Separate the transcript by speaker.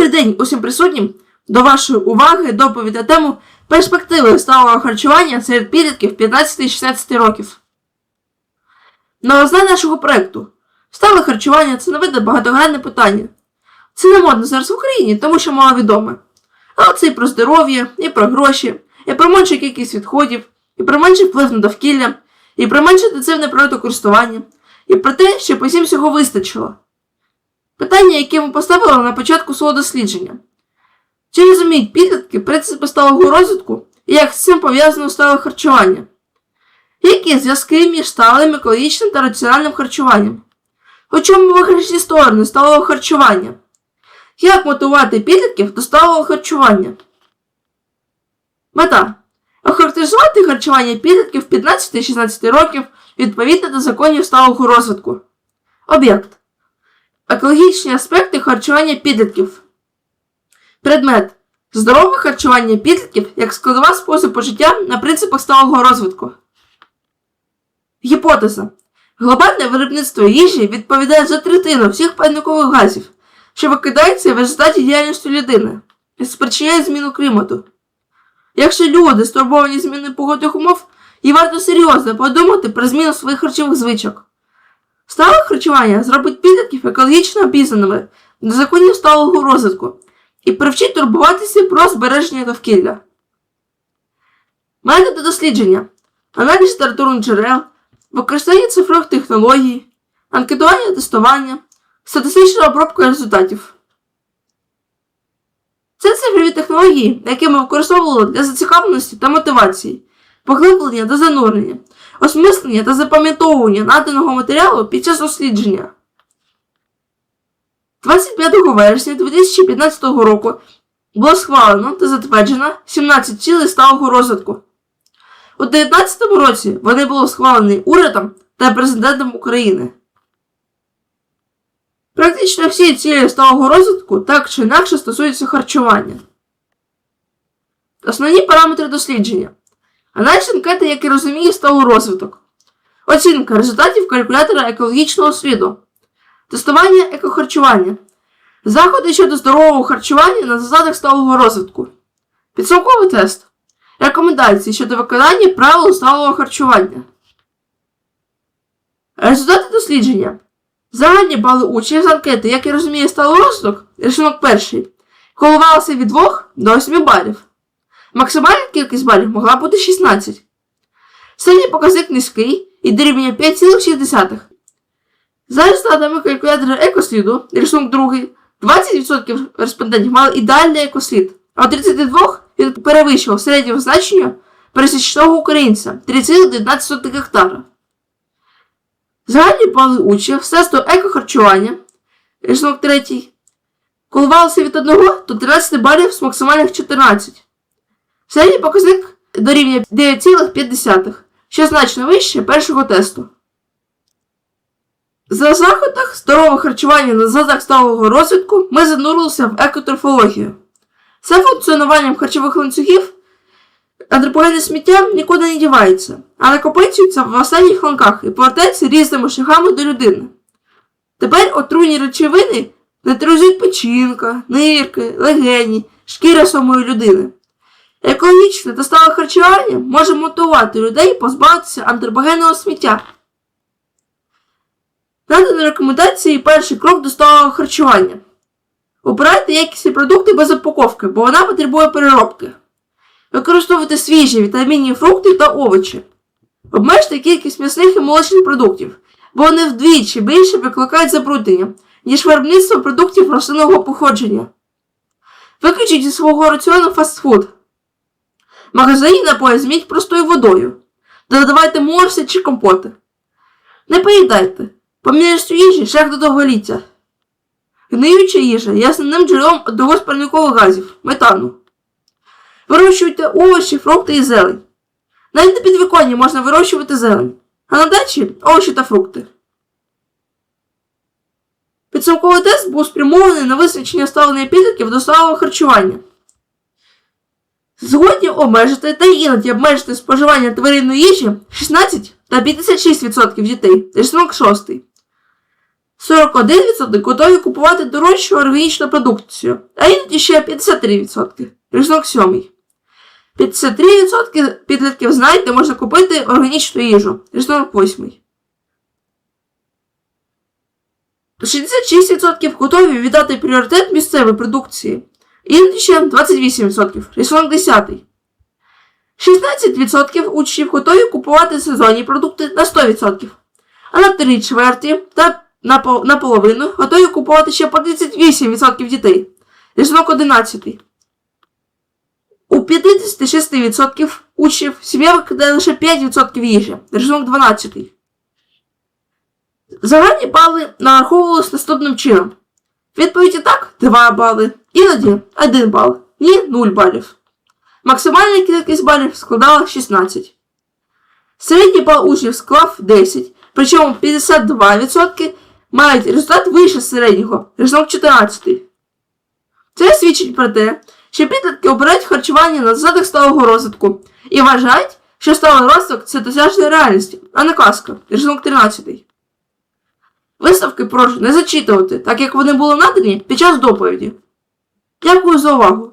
Speaker 1: Добрий день усім присутнім. До вашої уваги доповідь на тему перспективи сталого харчування серед підлітків 15-16 років. Новизна нашого проєкту. Стале харчування це нове багатогранне питання. Це не модно зараз в Україні, тому що мало відоме. Але це і про здоров'я, і про гроші, і про меншу кількість відходів, і про менший вплив на довкілля, і про менше інтенсивне природокористування, і про те, щоб усім всього вистачило. Питання, яке ми поставили на початку свого дослідження. Чи розуміють підлітки принципи сталого розвитку і як з цим пов'язано стале харчування? Які зв'язки між сталим, екологічним та раціональним харчуванням? У чому виграшні сторони сталого харчування? Як мотивувати підлітків до сталого харчування? Мета. Охарактеризувати харчування підлітків 15-16 років відповідно до законів сталого розвитку. Об'єкт. Екологічні аспекти харчування підлітків. Предмет. Здорове харчування підлітків як складова способу життя на принципах сталого розвитку. Гіпотеза. Глобальне виробництво їжі відповідає за третину всіх парникових газів, що викидається в результаті діяльності людини і спричиняє зміну клімату. Якщо люди стурбовані зміною погодних умов, їй варто серйозно подумати про зміну своїх харчових звичок. Стале харчування зробить підлітків екологічно обізнаними до законів сталого розвитку і привчить турбуватися про збереження довкілля. Методи дослідження, аналіз літературних джерел, використання цифрових технологій, анкетування тестування, статистична обробка результатів. Це цифрові технології, які ми використовували для зацікавленості та мотивації, поглиблення та занурення, осмислення та запам'ятовування наданого матеріалу під час дослідження. 25 вересня 2015 року було схвалено та затверджено 17 цілей сталого розвитку. У 2019 році вони були схвалені урядом та президентом України. Практично всі цілі сталого розвитку так чи інакше стосуються харчування. Основні параметри дослідження. Аналіз анкети, який розуміє сталий розвиток. Оцінка результатів калькулятора екологічного сліду. Тестування екохарчування. Заходи щодо здорового харчування на засадах сталого розвитку. Підсумковий тест. Рекомендації щодо виконання правил сталого харчування. Результати дослідження. Загальні бали учнів з анкети, як і розуміє сталий розвиток, рисунок перший, коливалися від 2 до 8 балів. Максимальна кількість балів могла бути 16. Середній показник низький і дорівнює 5,6. За результатами калькулятора екосліду, рисунок другий, 20% респондентів мали ідеальний екослід, а у 32 він перевищував середнього значення пересічного українця 3,19 гектара. Загальні бали учнів з тесту екохарчування, рисунок третій, коливалися від 1 до 13 балів з максимальних 14. Середній показник дорівнює 9,5, що значно вище першого тесту. За заходах здорового харчування на засадах сталого розвитку ми занурилися в екотрофологію. Це функціонуванням харчових ланцюгів антропогенне сміття нікуди не дівається, а накопичується в останніх ланках і повертається різними шляхами до людини. Тепер отруйні речовини нейтралізують печінка, нирки, легені, шкіра самої людини. Екологічне та стале харчування може мотивувати людей позбавитися антропогенного сміття. Надані рекомендації перший крок до сталого харчування. Обирайте якісні продукти без упаковки, бо вона потребує переробки. Використовуйте свіжі вітамінні фрукти та овочі. Обмежте кількість м'ясних і молочних продуктів, бо вони вдвічі більше викликають забруднення, ніж виробництво продуктів рослинного походження. Виключіть зі свого раціону фастфуд. Магазині напої зміть простою водою. Додавайте морси чи компоти. Не поїдайте. Помірність їжі шлях до довголіття. Гниюча їжа є основним джерелом одного з парникових газів метану. Вирощуйте овочі, фрукти і зелень. Навіть на підвіконні можна вирощувати зелень, а на дачі овочі та фрукти. Підсумковий тест був спрямований на визначення ставлення підлітків до сталого харчування. Згодні обмежити та іноді обмежити споживання тваринної їжі 16 та 56% дітей, рисунок 6. 41% готові купувати дорожчу органічну продукцію, а іноді ще 53%. Рисунок 7. 53% підлітків знають, де можна купити органічну їжу. Рисунок 8. 66% готові віддати пріоритет місцевій продукції. Ще 28%. Рисунок 10. 16% учнів готові купувати сезонні продукти на 100%. А на 3 чверті та на готові купувати ще по 38% дітей. Рисунок 11. У 56% учнів сім'я викидає лише 5% їжі. Рисунок 12. Загальні бали нараховувалися наступним чином. Відповіді так 2 бали, іноді 1 бал, ні 0 балів. Максимальна кількість балів складала 16. Середній бал учнів склав 10, причому 52% мають результат вище середнього, рисунок 14. Це свідчить про те, що підлітки обирають харчування на засадах сталого розвитку і вважають, що сталий розвиток це досяжна реальність, а не казка, рисунок 13. Виставки прошу не зачитувати, так як вони були надані під час доповіді. Дякую за увагу!